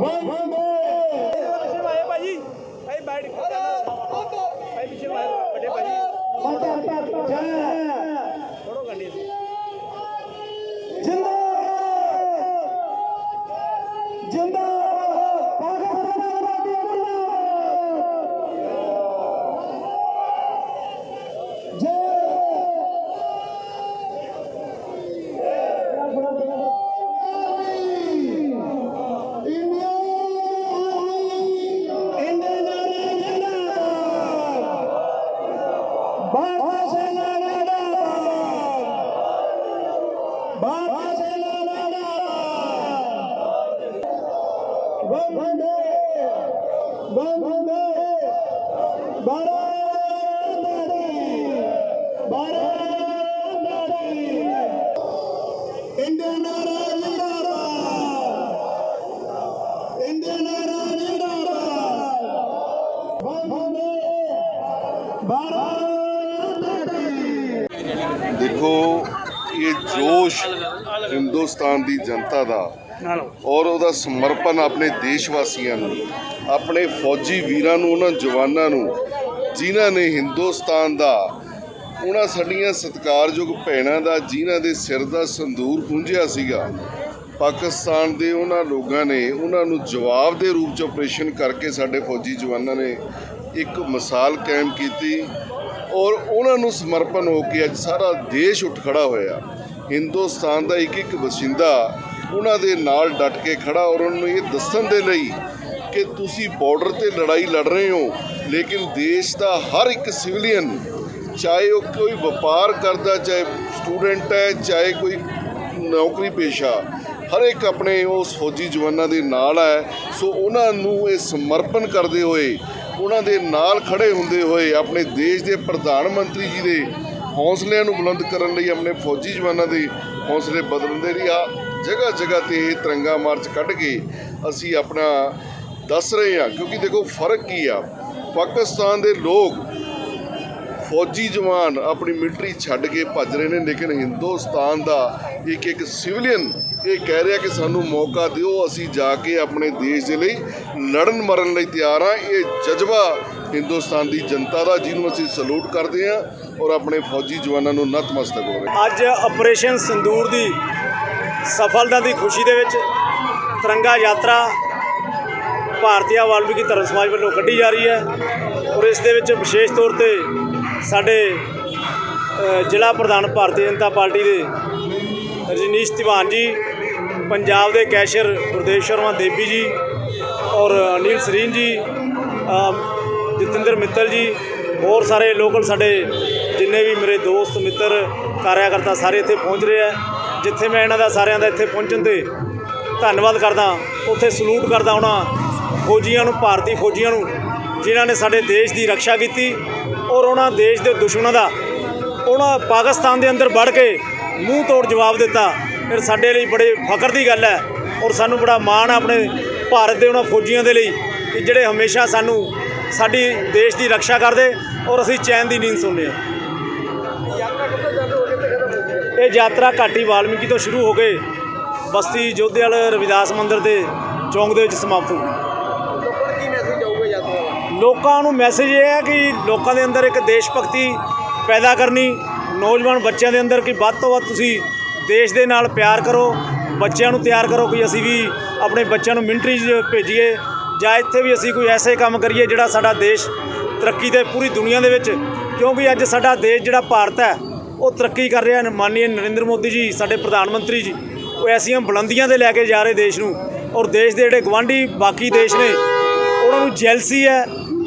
ਪਿੱਛੇ ਬਾਹਰਾ ਬਾਰ ਬਾਹਰ ਇੰਡ ਇੰਡੀ ਬਾਹਰ ਦੇਖੋ ਇਹ ਜੋਸ਼ ਹਿੰਦੁਸਤਾਨ ਦੀ ਜਨਤਾ ਦਾ ਔਰ ਉਹਦਾ ਸਮਰਪਣ ਆਪਣੇ ਦੇਸ਼ ਵਾਸੀਆਂ ਨੂੰ ਆਪਣੇ ਫੌਜੀ ਵੀਰਾਂ ਨੂੰ ਉਹਨਾਂ ਜਵਾਨਾਂ ਨੂੰ ਜਿਨ੍ਹਾਂ ਨੇ ਹਿੰਦੁਸਤਾਨ ਦਾ ਉਹਨਾਂ ਸਾਡੀਆਂ ਸਤਿਕਾਰਯੋਗ ਭੈਣਾਂ ਦਾ ਜਿਨ੍ਹਾਂ ਦੇ ਸਿਰ ਦਾ ਸੰਦੂਰ ਪੁੰਝਿਆ ਸੀਗਾ ਪਾਕਿਸਤਾਨ ਦੇ ਉਹਨਾਂ ਲੋਕਾਂ ਨੇ ਉਹਨਾਂ ਨੂੰ ਜਵਾਬ ਦੇ ਰੂਪ ਚ ਆਪਰੇਸ਼ਨ ਕਰਕੇ ਸਾਡੇ ਫੌਜੀ ਜਵਾਨਾਂ ਨੇ ਇੱਕ ਮਿਸਾਲ ਕਾਇਮ ਕੀਤੀ। ਔਰ ਉਹਨਾਂ ਨੂੰ ਸਮਰਪਣ ਹੋ ਕੇ ਅੱਜ ਸਾਰਾ ਦੇਸ਼ ਉੱਠ ਖੜਾ ਹੋਇਆ। ਹਿੰਦੁਸਤਾਨ ਦਾ ਇੱਕ ਇੱਕ ਵਸਿੰਦਾ ਉਹਨਾਂ ਦੇ ਨਾਲ ਡਟ ਕੇ ਖੜਾ ਔਰ ਉਹਨਾਂ ਨੂੰ ਇਹ ਦੱਸਣ ਦੇ ਲਈ ਕਿ ਤੁਸੀਂ ਬਾਰਡਰ ਤੇ ਲੜਾਈ ਲੜ ਰਹੇ ਹੋ, ਲੇਕਿਨ ਦੇਸ਼ ਦਾ ਹਰ ਇੱਕ ਸਿਵਲੀਅਨ ਚਾਹੇ ਉਹ ਕੋਈ ਵਪਾਰ ਕਰਦਾ, ਚਾਹੇ ਸਟੂਡੈਂਟ ਹੈ, ਚਾਹੇ ਕੋਈ ਨੌਕਰੀ ਪੇਸ਼ਾ, ਹਰ ਇੱਕ ਆਪਣੇ ਉਸ ਫੌਜੀ ਜਵਾਨਾਂ ਦੇ ਨਾਲ ਹੈ। ਸੋ ਉਹਨਾਂ ਨੂੰ ਇਹ ਸਮਰਪਣ ਕਰਦੇ ਹੋਏ ਉਹਨਾਂ ਦੇ ਨਾਲ ਖੜੇ ਹੁੰਦੇ ਹੋਏ ਆਪਣੇ ਦੇਸ਼ ਦੇ ਪ੍ਰਧਾਨ ਮੰਤਰੀ ਜੀ ਦੇ ਹੌਸਲਿਆਂ ਨੂੰ ਬੁਲੰਦ ਕਰਨ ਲਈ ਆਪਣੇ ਫੌਜੀ ਜਵਾਨਾਂ ਦੇ ਹੌਸਲੇ ਬਦਲਦੇ ਲਈ ਆ ਜਗ੍ਹਾ ਜਗ੍ਹਾ ਤੇ ਇਹ ਤਿਰੰਗਾ ਮਾਰਚ ਕੱਢ ਕੇ ਅਸੀਂ ਆਪਣਾ ਦੱਸ ਰਹੇ ਹਾਂ, ਕਿਉਂਕਿ ਦੇਖੋ ਫ਼ਰਕ ਕੀ ਆ, ਪਾਕਿਸਤਾਨ ਦੇ ਲੋਕ ਫੌਜੀ ਜਵਾਨ ਆਪਣੀ ਮਿਲਟਰੀ ਛੱਡ ਕੇ ਭੱਜ ਰਹੇ ਨੇ, ਲੇਕਿਨ ਹਿੰਦੁਸਤਾਨ ਦਾ ਇੱਕ ਇੱਕ ਸਿਵਲੀਅਨ ਇਹ ਕਹਿ ਰਿਹਾ ਕਿ ਸਾਨੂੰ ਮੌਕਾ ਦਿਓ, ਅਸੀਂ ਜਾ ਕੇ ਆਪਣੇ ਦੇਸ਼ ਦੇ ਲਈ ਲੜਨ ਮਰਨ ਲਈ ਤਿਆਰ ਹਾਂ ਇਹ ਜਜ਼ਬਾ ਹਿੰਦੁਸਤਾਨ ਦੀ ਜਨਤਾ ਦਾ, ਜਿਹਨੂੰ ਅਸੀਂ ਸਲੂਟ ਕਰਦੇ ਹਾਂ ਔਰ ਆਪਣੇ ਫੌਜੀ ਜਵਾਨਾਂ ਨੂੰ ਨਤਮਸਤਕ ਹੋ ਰਹੇ ਹਾਂ। ਅੱਜ ਆਪਰੇਸ਼ਨ ਸੰਦੂਰ ਦੀ ਸਫਲਤਾ ਦੀ ਖੁਸ਼ੀ ਦੇ ਵਿੱਚ ਤਿਰੰਗਾ ਯਾਤਰਾ ਭਾਰਤੀయ ਵਾਲਮੀਕੀ ਧਰਮ ਸਮਾਜ ਵੱਲੋਂ ਕੱਢੀ ਜਾ ਰਹੀ ਹੈ ਔਰ ਇਸ ਦੇ ਵਿੱਚ ਵਿਸ਼ੇਸ਼ ਤੌਰ ਤੇ ਸਾਡੇ ਜ਼ਿਲ੍ਹਾ ਪ੍ਰਧਾਨ ਭਾਰਤੀ ਜਨਤਾ ਪਾਰਟੀ ਦੇ ਰਜਨੀਸ਼ ਤਿਵਾਨ ਜੀ, ਪੰਜਾਬ ਦੇ ਕੈਸ਼ਰ ਗੁਰਦੇਵ ਸ਼ਰਮਾ ਦੇਵੀ ਜੀ ਔਰ ਅਨਿਲ ਸਰੀਨ ਜੀ ਜਤਿੰਦਰ ਮਿੱਤਲ ਜੀ, ਹੋਰ ਸਾਰੇ ਲੋਕਲ ਸਾਡੇ ਜਿੰਨੇ ਵੀ ਮੇਰੇ ਦੋਸਤ, ਮਿੱਤਰ, ਕਾਰਿਆਕਰਤਾ ਸਾਰੇ ਇੱਥੇ ਪਹੁੰਚ ਰਹੇ ਆ। ਜਿੱਥੇ ਮੈਂ ਇਹਨਾਂ ਦਾ ਸਾਰਿਆਂ ਦਾ ਇੱਥੇ ਪਹੁੰਚਣ ਤੇ ਧੰਨਵਾਦ ਕਰਦਾ, ਉੱਥੇ ਸਲੂਟ ਕਰਦਾ ਉਹਨਾਂ ਫੌਜੀਆਂ ਨੂੰ, ਭਾਰਤੀ ਫੌਜੀਆਂ ਨੂੰ, ਜਿਨ੍ਹਾਂ ਨੇ ਸਾਡੇ ਦੇਸ਼ ਦੀ ਰੱਖਿਆ ਕੀਤੀ ਔਰ ਉਹਨਾਂ ਦੇਸ਼ ਦੇ ਦੁਸ਼ਮਣਾਂ ਦਾ ਉਹਨਾਂ ਪਾਕਿਸਤਾਨ ਦੇ ਅੰਦਰ ਵੜ ਕੇ ਮੂੰਹ ਤੋੜ ਜਵਾਬ ਦਿੱਤਾ। ਫਿਰ ਸਾਡੇ ਲਈ ਬੜੇ ਫਖਰ ਦੀ ਗੱਲ ਹੈ ਔਰ ਸਾਨੂੰ ਬੜਾ ਮਾਣ ਹੈ ਆਪਣੇ ਭਾਰਤ ਦੇ ਉਹਨਾਂ ਫੌਜੀਆਂ ਦੇ ਲਈ ਕਿ ਜਿਹੜੇ ਹਮੇਸ਼ਾ ਸਾਨੂੰ ਸਾਡੀ ਦੇਸ਼ ਦੀ ਰੱਖਿਆ ਕਰਦੇ ਔਰ ਅਸੀਂ ਚੈਨ ਦੀ ਨੀਂਦ ਸੌਂਦੇ ਹਾਂ। ਇਹ ਯਾਤਰਾ ਘਾਟੀ ਵਾਲਮੀਕੀ ਤੋਂ ਸ਼ੁਰੂ ਹੋ ਕੇ ਬਸਤੀ ਜੋਧੇਵਾਲ ਰਵਿਦਾਸ ਮੰਦਿਰ ਦੇ ਚੌਂਕ ਦੇ ਵਿੱਚ ਸਮਾਪਤ ਹੋਊਗੀ ਲੋਕਾਂ ਨੂੰ ਮੈਸੇਜ ਇਹ ਹੈ ਕਿ ਲੋਕਾਂ ਦੇ ਅੰਦਰ ਇੱਕ ਦੇਸ਼ ਭਗਤੀ ਪੈਦਾ ਕਰਨੀ, ਨੌਜਵਾਨ ਬੱਚਿਆਂ ਦੇ ਅੰਦਰ ਕਿ ਵੱਧ ਤੋਂ ਵੱਧ ਤੁਸੀਂ ਦੇਸ਼ ਦੇ ਨਾਲ ਪਿਆਰ ਕਰੋ, ਬੱਚਿਆਂ ਨੂੰ ਤਿਆਰ ਕਰੋ ਕਿ ਅਸੀਂ ਵੀ ਆਪਣੇ ਬੱਚਿਆਂ ਨੂੰ ਮਿਲਟਰੀ 'ਚ ਭੇਜੀਏ ਜਾਂ ਇੱਥੇ ਵੀ ਅਸੀਂ ਕੋਈ ਐਸੇ ਕੰਮ ਕਰੀਏ ਜਿਹੜਾ ਸਾਡਾ ਦੇਸ਼ ਤਰੱਕੀ ਦੇ ਪੂਰੀ ਦੁਨੀਆ ਦੇ ਵਿੱਚ, ਕਿਉਂਕਿ ਅੱਜ ਸਾਡਾ ਦੇਸ਼ ਜਿਹੜਾ ਭਾਰਤ ਹੈ, ਉਹ ਤਰੱਕੀ ਕਰ ਰਿਹਾ ਮਾਨਨੀय ਨਰਿੰਦਰ ਮੋਦੀ ਜੀ, ਸਾਡੇ ਪ੍ਰਧਾਨ ਮੰਤਰੀ ਜੀ, ਉਹ ਐਸੀਆਂ ਬੁਲੰਦੀਆਂ ਤੇ ਲੈ ਕੇ ਜਾ ਰਹੇ ਦੇਸ਼ ਨੂੰ ਔਰ ਦੇਸ਼ ਦੇ ਜਿਹੜੇ ਗਵਾਂਢੀ ਬਾਕੀ ਦੇਸ਼ ਨੇ, ਉਹਨਾਂ ਨੂੰ ਜੈਲਸੀ ਹੈ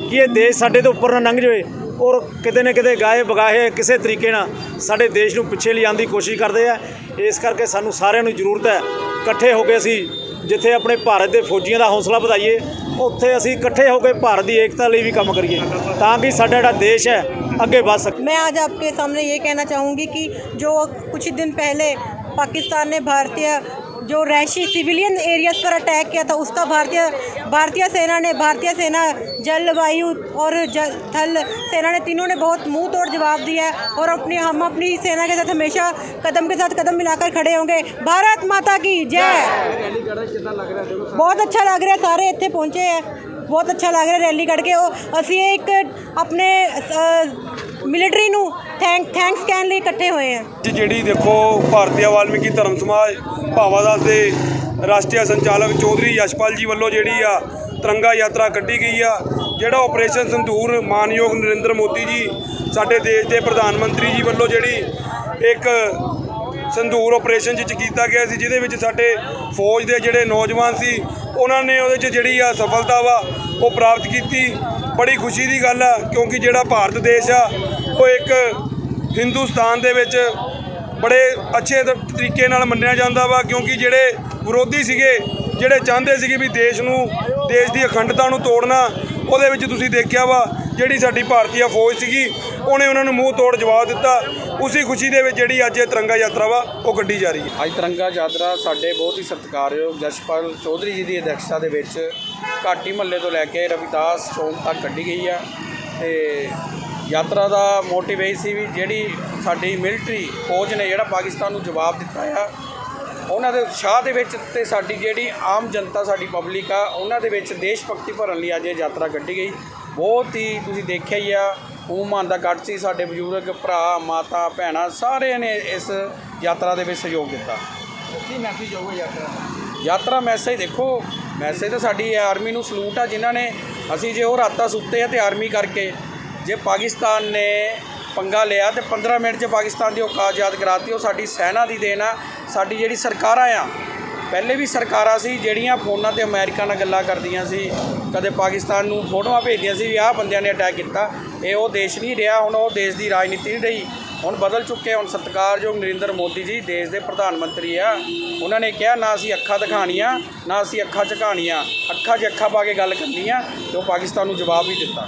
ਕਿ ਇਹ ਦੇਸ਼ ਸਾਡੇ ਤੋਂ ਉੱਪਰ ਨਾ ਲੰਘ ਜਾਵੇ। ਔਰ ਕਿਤੇ ਨਾ ਕਿਤੇ ਗਾਏ ਬਗਾਏ ਕਿਸੇ ਤਰੀਕੇ ਨਾਲ ਸਾਡੇ ਦੇਸ਼ ਨੂੰ ਪਿੱਛੇ ਲਿਜਾਣ ਦੀ ਕੋਸ਼ਿਸ਼ ਕਰਦੇ ਆ ਇਸ ਕਰਕੇ ਸਾਨੂੰ ਸਾਰਿਆਂ ਨੂੰ ਜ਼ਰੂਰਤ ਹੈ ਇਕੱਠੇ ਹੋ ਕੇ ਅਸੀਂ ਜਿੱਥੇ ਆਪਣੇ ਭਾਰਤ ਦੇ ਫੌਜੀਆਂ ਦਾ ਹੌਸਲਾ ਵਧਾਈਏ ਉੱਥੇ ਅਸੀਂ ਇਕੱਠੇ ਹੋ ਕੇ ਭਾਰਤ ਦੀ ਏਕਤਾ ਲਈ ਵੀ ਕੰਮ ਕਰੀਏ ਤਾਂ ਕਿ ਸਾਡਾ ਜਿਹੜਾ ਦੇਸ਼ ਹੈ ਅੱਗੇ ਵੱਧ ਸਕੇ मैं आज आपके सामने ये कहना चाहूँगी कि जो कुछ ही दिन पहले पाकिस्तान ने भारतीय जो रैशी सिविलियन एरियाज पर अटैक किया था उसका भारतीय भारतीय सेना ने भारतीय सेना जल वायु और जल थल सेना ने तीनों ने बहुत मुंह तोड़ जवाब दिया है और अपनी हम अपनी सेना के साथ हमेशा कदम के साथ कदम मिलाकर खड़े होंगे भारत माता की जय ਬਹੁਤ ਅੱਛਾ ਲੱਗ ਰਿਹਾ ਸਾਰੇ ਇੱਥੇ ਪਹੁੰਚੇ ਹੈ ਬਹੁਤ ਅੱਛਾ ਲੱਗ ਰਿਹਾ ਰੈਲੀ ਕੱਢ ਕੇ ਉਹ ਅਸੀਂ ਇੱਕ ਆਪਣੇ ਮਿਲਟਰੀ ਨੂੰ ਥੈਂਕ ਥੈਂਕਸ ਕਹਿਣ ਲਈ ਇਕੱਠੇ ਹੋਏ ਹਾਂ ਅੱਜ ਜਿਹੜੀ ਦੇਖੋ ਭਾਰਤੀ ਵਾਲਮੀਕੀ ਧਰਮ ਸਮਾਜ ਭਾਵਾਦਾਸ ਦੇ ਰਾਸ਼ਟਰੀ ਸੰਚਾਲਕ ਚੌਧਰੀ ਯਸ਼ਪਾਲ ਜੀ ਵੱਲੋਂ ਜਿਹੜੀ ਆ ਤਿਰੰਗਾ ਯਾਤਰਾ ਕੱਢੀ ਗਈ ਆ, ਜਿਹੜਾ ਆਪਰੇਸ਼ਨ ਸੰਧੂਰ ਮਾਨਯੋਗ ਨਰਿੰਦਰ ਮੋਦੀ ਜੀ, ਸਾਡੇ ਦੇਸ਼ ਦੇ ਪ੍ਰਧਾਨ ਮੰਤਰੀ ਜੀ ਵੱਲੋਂ ਜਿਹੜੀ ਇੱਕ ਸੰਧੂਰ ਆਪਰੇਸ਼ਨ ਜਿਹ 'ਚ ਕੀਤਾ ਗਿਆ ਸੀ, ਜਿਹਦੇ ਵਿੱਚ ਸਾਡੇ ਫੌਜ ਦੇ ਜਿਹੜੇ ਨੌਜਵਾਨ ਸੀ, ਉਹਨਾਂ ਨੇ ਉਹਦੇ 'ਚ ਜਿਹੜੀ ਆ ਸਫਲਤਾ ਵਾ, ਉਹ ਪ੍ਰਾਪਤ ਕੀਤੀ। ਬੜੀ ਖੁਸ਼ੀ ਦੀ ਗੱਲ ਆ, ਕਿਉਂਕਿ ਜਿਹੜਾ ਭਾਰਤ ਦੇਸ਼ ਆ, ਉਹ ਇੱਕ ਹਿੰਦੁਸਤਾਨ ਦੇ ਵਿੱਚ ਬੜੇ ਅੱਛੇ ਤਰੀਕੇ ਨਾਲ ਮੰਨਿਆ ਜਾਂਦਾ ਵਾ, ਕਿਉਂਕਿ ਜਿਹੜੇ ਵਿਰੋਧੀ ਸੀਗੇ, ਜਿਹੜੇ ਚਾਹੁੰਦੇ ਸੀਗੇ ਵੀ ਦੇਸ਼ ਨੂੰ, ਦੇਸ਼ ਦੀ ਅਖੰਡਤਾ ਨੂੰ ਤੋੜਨਾ, ਉਹਦੇ ਵਿੱਚ ਤੁਸੀਂ ਦੇਖਿਆ ਵਾ, ਜਿਹੜੀ ਸਾਡੀ ਭਾਰਤੀ ਫੌਜ ਸੀਗੀ, ਉਹਨੇ ਉਹਨਾਂ ਨੂੰ ਮੂੰਹ ਤੋੜ ਜਵਾਬ ਦਿੱਤਾ। ਉਸੇ ਖੁਸ਼ੀ ਦੇ ਵਿੱਚ ਜਿਹੜੀ ਅੱਜ ਇਹ ਤਿਰੰਗਾ ਯਾਤਰਾ ਵਾ, ਉਹ ਕੱਢੀ ਜਾ ਰਹੀ ਹੈ। ਅੱਜ ਤਿਰੰਗਾ ਯਾਤਰਾ ਸਾਡੇ ਬਹੁਤ ਹੀ ਸਤਿਕਾਰਯੋਗ ਜਸ਼ਪਾਲ ਚੌਧਰੀ ਜੀ ਦੀ ਅਧਿਕਸ਼ਤਾ ਦੇ ਵਿੱਚ ਘਾਟੀ ਮਹੱਲੇ ਤੋਂ ਲੈ ਕੇ ਰਵਿਦਾਸ ਚੌਂਕ ਤੱਕ ਕੱਢੀ ਗਈ ਆ, ਤੇ ਯਾਤਰਾ ਦਾ ਮੋਟਿਵ ਇਹ ਸੀ ਵੀ ਜਿਹੜੀ ਸਾਡੀ ਮਿਲਟਰੀ ਫੌਜ ਨੇ ਜਿਹੜਾ ਪਾਕਿਸਤਾਨ ਨੂੰ ਜਵਾਬ ਦਿੱਤਾ ਆ ਉਹਨਾਂ ਦੇ ਉਤਸ਼ਾਹ ਦੇ ਵਿੱਚ ਤੇ ਸਾਡੀ ਜਿਹੜੀ ਆਮ ਜਨਤਾ ਸਾਡੀ ਪਬਲਿਕ ਆ ਉਹਨਾਂ ਦੇ ਵਿੱਚ ਦੇਸ਼ ਭਗਤੀ ਭਰਨ ਲਈ ਅੱਜ ਇਹ ਯਾਤਰਾ ਕੱਢੀ ਗਈ। ਬਹੁਤ ਹੀ ਤੁਸੀਂ ਦੇਖਿਆ ਹੀ ਆ ਉਮਾਨ ਦਾ ਕੱਟ ਸੀ ਸਾਡੇ ਬਜ਼ੁਰਗ ਭਰਾ ਮਾਤਾ ਭੈਣਾਂ ਸਾਰਿਆਂ ਨੇ ਇਸ ਯਾਤਰਾ ਦੇ ਵਿੱਚ ਸਹਿਯੋਗ ਦਿੱਤਾ। ਕੀ ਮੈਸੇਜ ਹੋਊਗਾ ਯਾਤਰਾ ਦਾ? ਯਾਤਰਾ ਮੈਸੇਜ ਦੇਖੋ ਮੈਸੇਜ ਤਾਂ ਸਾਡੀ ਆਰਮੀ ਨੂੰ ਸਲੂਟ ਆ ਜਿਨ੍ਹਾਂ ਨੇ ਅਸੀਂ ਜੇ ਉਹ ਰਾਤਾਂ ਸੁੱਤੇ ਆ ਤੇ ਆਰਮੀ ਕਰਕੇ ਜੇ ਪਾਕਿਸਤਾਨ ਨੇ ਪੰਗਾ ਲਿਆ ਤੇ 15 ਮਿੰਟ 'ਚ ਪਾਕਿਸਤਾਨ ਦੀ ਔਕਾਤ ਯਾਦ ਕਰਾਤੀ, ਉਹ ਸਾਡੀ ਸੈਨਾ ਦੀ ਦੇਣ ਆ। ਸਾਡੀ ਜਿਹੜੀ ਸਰਕਾਰਾਂ ਆ, ਪਹਿਲੇ ਵੀ ਸਰਕਾਰਾਂ ਸੀ, ਜਿਹੜੀਆਂ ਫੋਨਾਂ ਤੇ ਅਮਰੀਕਾ ਨਾਲ ਗੱਲਾਂ ਕਰਦੀਆਂ ਸੀ, ਕਦੇ ਪਾਕਿਸਤਾਨ ਨੂੰ ਫੋਟੋਆਂ ਭੇਜਦੀਆਂ ਸੀ ਵੀ ਆਹ ਬੰਦਿਆਂ ਨੇ ਅਟੈਕ ਕੀਤਾ। ਇਹ ਉਹ ਦੇਸ਼ ਨਹੀਂ ਰਿਹਾ, ਹੁਣ ਉਹ ਦੇਸ਼ ਦੀ ਰਾਜਨੀਤੀ ਨਹੀਂ ਰਹੀ। ਹੁਣ ਬਦਲ ਚੁੱਕੇ, ਹੁਣ ਸਤਿਕਾਰਯੋਗ ਨਰਿੰਦਰ ਮੋਦੀ ਜੀ ਦੇਸ਼ ਦੇ ਪ੍ਰਧਾਨ ਮੰਤਰੀ ਆ। ਉਹਨਾਂ ਨੇ ਕਿਹਾ, ਨਾ ਅਸੀਂ ਅੱਖਾਂ ਦਿਖਾਣੀਆਂ ਨਾ ਅਸੀਂ ਅੱਖਾਂ ਝੁਕਾਣੀਆਂ ਅੱਖਾਂ 'ਚ ਅੱਖਾਂ ਪਾ ਕੇ ਗੱਲ ਕਰਨੀ ਆ ਤੇ ਉਹ ਪਾਕਿਸਤਾਨ ਨੂੰ ਜਵਾਬ ਵੀ ਦਿੱਤਾ।